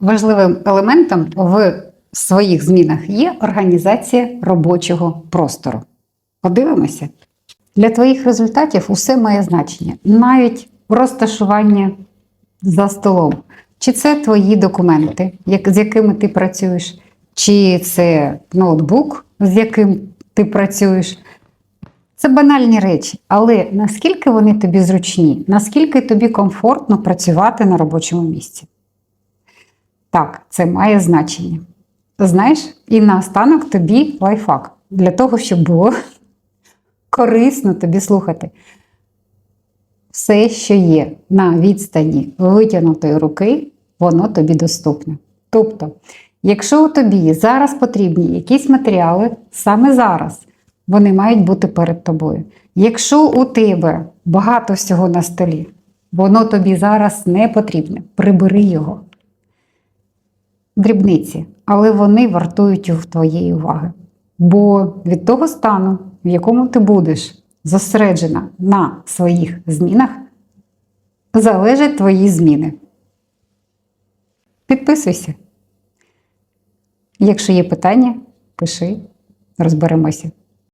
Важливим елементом в своїх змінах є організація робочого простору. Подивимося. Для твоїх результатів усе має значення, навіть розташування за столом. Чи це твої документи, як- з якими ти працюєш, чи це ноутбук, з яким ти працюєш. Це банальні речі, але наскільки вони тобі зручні, наскільки тобі комфортно працювати на робочому місці? Це має значення. Знаєш, і наостанок тобі лайфхак для того, щоб було корисно тобі слухати. Все, що є на відстані витягнутої руки, воно тобі доступне. Тобто, якщо тобі зараз потрібні якісь матеріали, саме зараз вони мають бути перед тобою. Якщо у тебе багато всього на столі, воно тобі зараз не потрібне, прибери його. Дрібниці, але вони вартують твоєї уваги. Бо від того стану, в якому ти будеш зосереджена на своїх змінах, залежать твої зміни. Підписуйся. Якщо є питання, пиши, розберемося.